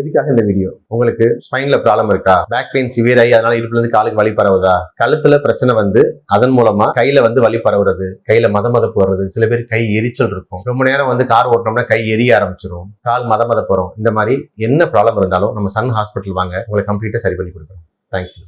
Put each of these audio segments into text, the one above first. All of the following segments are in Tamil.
எதுக்காக இந்த வீடியோ உங்களுக்கு ஸ்பைன்ல ப்ராப்ளம் இருக்கா? பேக் பெயின் சிவியர் ஆகி அதனால இடுப்புல இருந்து காலுக்கு வலி பரவுதா? கழுத்துல பிரச்சனை வந்து அதன் மூலமா கையில வந்து வலி பரவுறது கையில மத மதப்பு வர்றது சில பேர் கை எரிச்சல் இருக்கும். ரொம்ப நேரம் வந்து கார் ஓட்டினோம்னா கை எரிய ஆரம்பிச்சிடும் கால் மத மதப்பு வரும் இந்த மாதிரி என்ன ப்ராப்ளம் இருந்தாலும் நம்ம சன் ஹாஸ்பிட்டல் வாங்க. உங்களை கம்ப்ளீட்டா சரி பண்ணி கொடுக்குறோம். தேங்க்யூ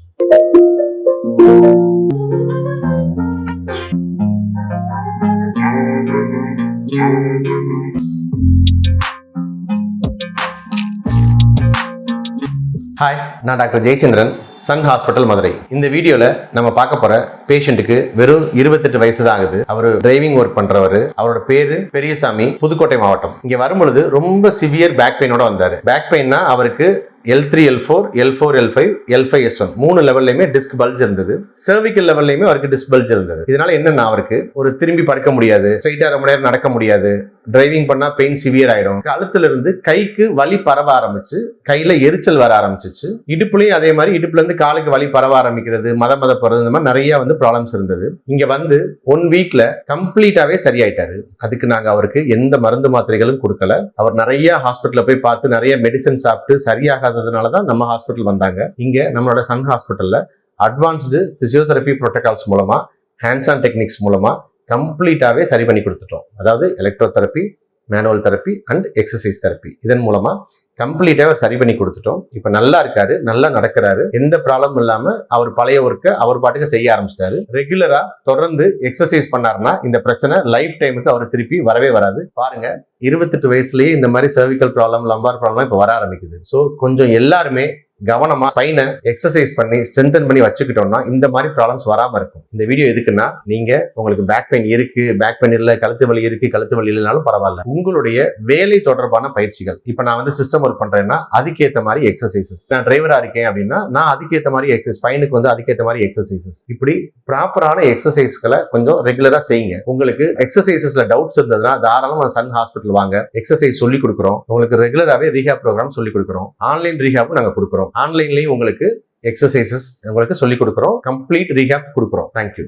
ஹாய் நான் doctor Jayachandran Sun Hospital Madurai. இந்த வீடியோல நம்ம பார்க்க போற பேஷண்ட்டுக்கு வெறும் இருபத்தெட்டு வயசு தான் ஆகுது. அவர் டிரைவிங் ஒர்க் பண்றவர். அவரோட பேரு பெரியசாமி புதுக்கோட்டை மாவட்டம். இங்க வரும்பொழுது ரொம்ப சிவியர் பேக் பெயினோட வந்தாரு. பேக் பெயின்னா அவருக்கு L three L four L four L five L five S one மூணு லெவல்லையுமே டிஸ்க் பல்ஜ் இருந்தது. சர்விக்கல் லெவல்லையுமே அவருக்கு டிஸ்க் பல்ஜ் இருந்தது. இதனால என்னன்னா அவருக்கு ஒரு திரும்பி படுக்க முடியாது. ஸ்ட்ரைட்டாக ரொம்ப நேரம் நடக்க முடியாது. டிரைவிங் பண்ணா பெயின் சிவியர் ஆயிடும். கழுத்துல இருந்து கைக்கு வலி பரவ ஆரம்பிச்சு கையில எரிச்சல் வர ஆரம்பிச்சிச்சு. இடுப்புலயும் அதே மாதிரி இடுப்புல இருந்து காலுக்கு வலி பரவ ஆரம்பிக்கிறது மத மத போறது இந்த மாதிரி நிறைய வந்து ப்ராப்ளம்ஸ் இருந்தது. இங்க வந்து ஒன் வீக்ல கம்ப்ளீட்டாவே சரியாயிட்டாரு. அதுக்கு நாங்க அவருக்கு எந்த மருந்து மாத்திரைகளும் கொடுக்கல. அவர் நிறைய ஹாஸ்பிட்டல்ல போய் பார்த்து நிறைய மெடிசன் சாப்பிட்டு சரியாகாததுனால தான் நம்ம ஹாஸ்பிட்டல் வந்தாங்க. இங்க நம்மளோட சன் ஹாஸ்பிட்டல்ல அட்வான்ஸ்டு ஃபிசியோதெரப்பி ப்ரோட்டோகால்ஸ் மூலமா ஹேண்ட்ஸ் ஆன் டெக்னிக்ஸ் மூலமா கம்ப்ளீட்டாகவே சரி பண்ணி கொடுத்துட்டோம். அதாவது electro therapy manual therapy and exercise therapy இதன் மூலமா கம்ப்ளீட்டாக சரி பண்ணி கொடுத்துட்டோம். இப்போ நல்லா இருக்காரு நல்லா நடக்கிறாரு. எந்த ப்ராப்ளமும் இல்லாம அவர் பழைய ஒர்க்கை அவர் பாட்டுக்கு செய்ய ஆரம்பிச்சிட்டாரு. ரெகுலரா தொடர்ந்து எக்ஸசைஸ் பண்ணாருன்னா இந்த பிரச்சனை லைஃப் டைமுக்கு அவர் திருப்பி வரவே வராது. பாருங்க இருபத்தெட்டு வயசுலயே இந்த மாதிரி சர்விக்கல் ப்ராப்ளம் லம்பார் ப்ராப்ளம் இப்போ வர ஆரம்பிக்குது. ஸோ கொஞ்சம் எல்லாருமே கவனமா ஸ்பைனை எக்ஸசைஸ் பண்ணி ஸ்ட்ரென்தன் பண்ணி வச்சுக்கிட்டோம்னா இந்த மாதிரி ப்ராப்ளம்ஸ் வராம இருக்கும். இந்த வீடியோ எதுக்குன்னா நீங்க உங்களுக்கு பேக் பெயின் இருக்கு பேக் பெயின் இல்லை கழுத்து வலி இருக்கு கழுத்து வலி இல்லைனாலும் பரவாயில்ல. உங்களுடைய வேலை தொடர்பான பயிற்சிகள். இப்போ நான் வந்து சிஸ்டம் ஒர்க் பண்றேன்னா அதுக்கேற்ற மாதிரி எக்ஸசைசஸ் நான் டிரைவரா இருக்கேன் அப்படின்னா நான் அதுக்கேற்ற மாதிரி எக்ஸசைஸ் ஸ்பைனுக்கு வந்து அதுக்கேற்ற மாதிரி எக்ஸசைசஸ் இப்படி ப்ராப்பரான எக்ஸசைஸ்களை கொஞ்சம் ரெகுலரா செய்யுங்க. உங்களுக்கு எக்ஸசைசஸ்ல டவுட்ஸ் இருந்ததுன்னா தாராளமாக சன் ஹாஸ்பிட்டல் வாங்க. எக்ஸசைஸ் சொல்லி கொடுக்குறோம். உங்களுக்கு ரெகுலராகவே ரீஹாப் ப்ரோக்ராம் சொல்லி கொடுக்குறோம். ஆன்லைன் ரீஹாப்பும் நாங்கள் கொடுக்குறோம். ஆன்லைன்லயும் உங்களுக்கு எக்ஸசைசஸ் உங்களுக்கு சொல்லி கொடுக்குறோம். கம்ப்ளீட் ரீஹாப் கொடுக்குறோம். தேங்க்யூ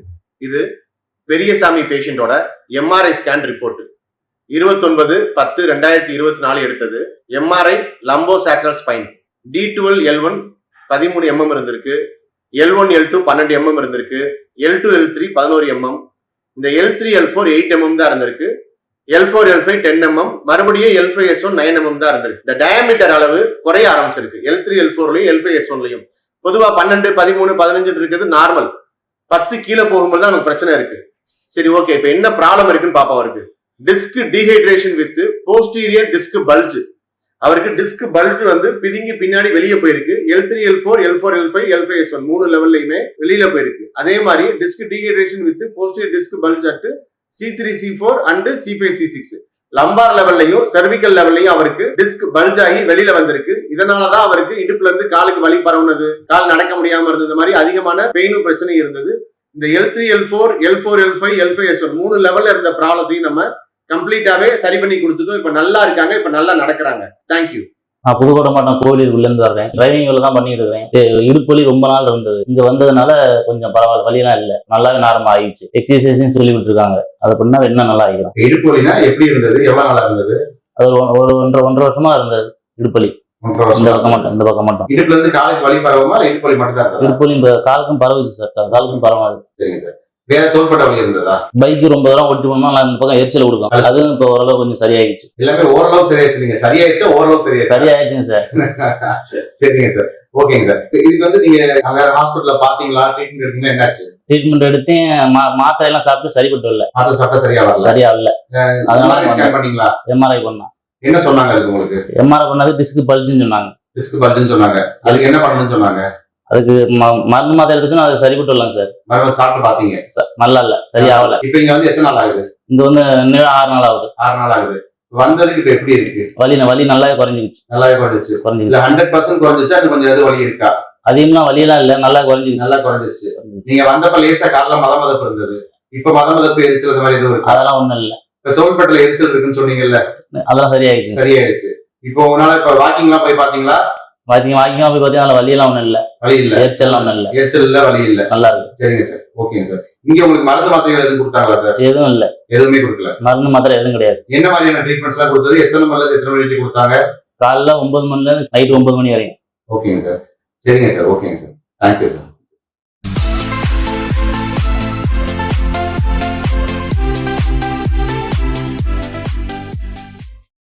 பெரியசாமி பேஷண்டோட எம்ஆர்ஐ ஸ்கேன் ரிப்போர்ட் இருபத்தொன்பது பத்து ரெண்டாயிரத்தி இருபத்தி நாலு எடுத்தது. MRI lumbosacral spine T twelve L one பதிமூணு எம்எம் இருந்திருக்கு. எல் ஒன் எல் டூ பன்னெண்டு எம்எம் இருந்திருக்கு. எல் டூ எல் த்ரீ பதினோரு எம்எம் இந்த L three L four eight mm தான் இருந்திருக்கு. L four L five ten mm மறுபடியும் L five S one nine mm தான் இருந்திருக்கு. இந்த டயாமீட்டர் அளவு குறைய ஆரம்பிச்சிருக்கு. எல் த்ரீ எல் ஃபோர்லையும் எல் ஃபைவ் எஸ் ஒன்லையும் பொதுவாக பன்னெண்டு பதிமூணு பதினஞ்சு இருக்கிறது நார்மல் பத்து கீழே போகும்போது தான் நமக்கு பிரச்சனை இருக்கு. சரி ஓகே இப்போ என்ன ப்ராப்ளம் இருக்குன்னு பாப்பா அவருக்கு. Disc dehydration with posterior disc bulge அவருக்கு டிஸ்க் பல்ஜ் வந்து பிதுங்கி பின்னாடி வெளியே போயிருக்கு. L three L four L four L five L five S one மூணு லெவல்லையுமே வெளியில போயிருக்கு. அதே மாதிரி disc dehydration with posterior disc bulge at C three C four and C five C six lumbar லெவல்லையும் சர்விக்கல் லெவல்லையும் அவருக்கு டிஸ்க் பல்ஜ் ஆகி வெளியில வந்திருக்கு. இதனாலதான் அவருக்கு இடுப்புல இருந்து காலுக்கு வலி பரவுனது கால் நடக்க முடியாம இருந்தது. மாதிரி அதிகமான பெயினும் பிரச்சனை இருந்தது. இந்த L three L four L four L five L five S one மூணு லெவல்ல இருந்த ப்ராப்ளத்தையும் நம்ம கம்ப்ளீட்டாவே சரி பண்ணி கொடுத்துட்டோம். இப்ப நல்லா இருக்காங்க இப்ப நல்லா நடக்கிறாங்க. தேங்க்யூ நான் புதுக்கோட்டை மாவட்டம் கோவிலூர்ல இருந்து வர்றேன். டிரைவிங் வேலை தான் பண்ணிட்டு இருக்கேன் இது இடுப்பு வலி ரொம்ப நாள் இருந்தது. இங்க வந்ததுனால கொஞ்சம் பரவாயில்ல வலியெல்லாம் இல்ல. நல்லாவே நார்மல் ஆயிடுச்சு. எக்ஸசைஸும் சொல்லி விட்டுருக்காங்க. அதை பண்ணா இன்னும் நல்லா ஆகிடும் இடுப்பு வலினா எப்படி இருந்தது? எவ்வளவு நாளா இருந்தது? அது ஒரு- ஒன்றரை ஒன்றரை வருஷமா இருந்தது இடுப்பலி இந்த பக்கம் மட்டும் இந்த பக்கம் மட்டும். இடுப்புல இருந்து காலுக்கு வலி பரவுமா இல்ல இடுப்பு வலி மட்டும் தான் இடுப்பலி காலுக்கும் பரவுச்சு சார். காலுக்கும் பரவாது. சரிங்க சார். வேற தோள்பட்ட வலி இருந்ததா? பைக் ரொம்ப தூரம் ஓட்டி போனா நான் இந்த பக்கம் எரிச்சல் கொடுக்கும். அதுவும் இப்போ ஓரளவு கொஞ்சம் சரியாயிடுச்சு. எல்லாமே ஓரளவு சரியாச்சு நீங்க சரியாயிடுச்சா ஓரளவு சரியாச்சு சரியாயிடுச்சுங்க சார். சரிங்க சார். ஓகேங்க சார். இதுக்கு வந்து நீங்க வேற ஹாஸ்பிட்டல்ல பாத்தீங்களா ட்ரீட்மெண்ட் எடுத்தீங்களா என்னாச்சு? ட்ரீட்மெண்ட் எடுத்து மா- மாத்திரை எல்லாம் சாப்பிட்டு சரிப்பட்டு வரல. அது சாப்பிட்டா சரியா வரல? சரியா இல்ல அதனால ஸ்கேன் பண்ணீங்களா? எம்ஆர்ஐ பண்ணோம். என்ன சொன்னாங்க அதுக்கு உங்களுக்கு? எம்ஆர்ஐ பண்ணது டிஸ்க் பல்ஜுன்னு சொன்னாங்க. டிஸ்க் பல்ஜுன்னு சொன்னாங்க. அதுக்கு என்ன பண்ணணும்னு சொன்னாங்க? அதுக்கு மருந்து மாத்திரை எடுத்துச்சுன்னா அது சரிப்பட்டு வரலாம் சார். சாப்பிட்டு பாத்தீங்க நல்லா இல்ல சரியாகல இப்ப இங்க வந்து எத்தனை நாள் ஆகுது? இங்க வந்து இன்னும் ஆறு நாள் ஆகுது. ஆறு நாள் ஆகுது. வந்ததுக்கு இப்ப எப்படி இருக்கு? வலி வலி நல்லாவே குறைஞ்சிக்கிச்சு நல்லாவே குறைஞ்சிச்சு இல்ல குறைஞ்சிக்கிச்சு ஹண்ட்ரட் பர்சன்ட் குறைஞ்சிச்சா அது கொஞ்சம் எது வலி இருக்கா? அதிகமா வலியெல்லாம் இல்ல நல்லா குறைஞ்சிக்கிச்சு நல்லா குறைஞ்சிருச்சு. நீங்க வந்தப்ப லேசா காலைல மத மதப்பு இருந்தது. இப்ப மத மதப்பு எரிச்சல் இந்த மாதிரி எதுவும் இருக்கு? அதெல்லாம் ஒண்ணும் இல்ல. இப்ப தோள்பட்டில எரிச்சல் இருக்குன்னு சொன்னீங்கல்ல? அதெல்லாம் சரியாயிடுச்சு. சரியாயிடுச்சு. இப்போ உங்களால இப்ப வாக்கிங் எல்லாம் போய் பாத்தீங்களா வாக்கிங் வாக்கிங்கா போய் பார்த்தீங்கன்னா வலியெல்லாம் ஒண்ணும் இல்ல. வலி இல்ல. எரிச்சல்லாம் ஒண்ணும் இல்ல. எரிச்சல் இல்ல வலி இல்ல. நல்லா இருக்கு. சரிங்க சார். ஓகேங்க சார். இங்க உங்களுக்கு மருந்து மாத்திரைகள் எதுவும் கொடுத்தாங்களா சார்? எதுவும் இல்ல. எதுவுமே கொடுக்கல. மருந்து மாத்திரை எதுவும் கிடையாது. என்ன மாதிரியான ட்ரீட்மெண்ட்ஸ் எல்லாம் கொடுத்தது? எத்தனை மருந்து எத்தனை மணிக்கு கொடுத்தாங்க? காலைல ஒன்பது மணில இருந்து நைட் ஒன்பது மணி வரையும். ஓகேங்க சார். சரிங்க சார். ஓகேங்க சார். Thank you sir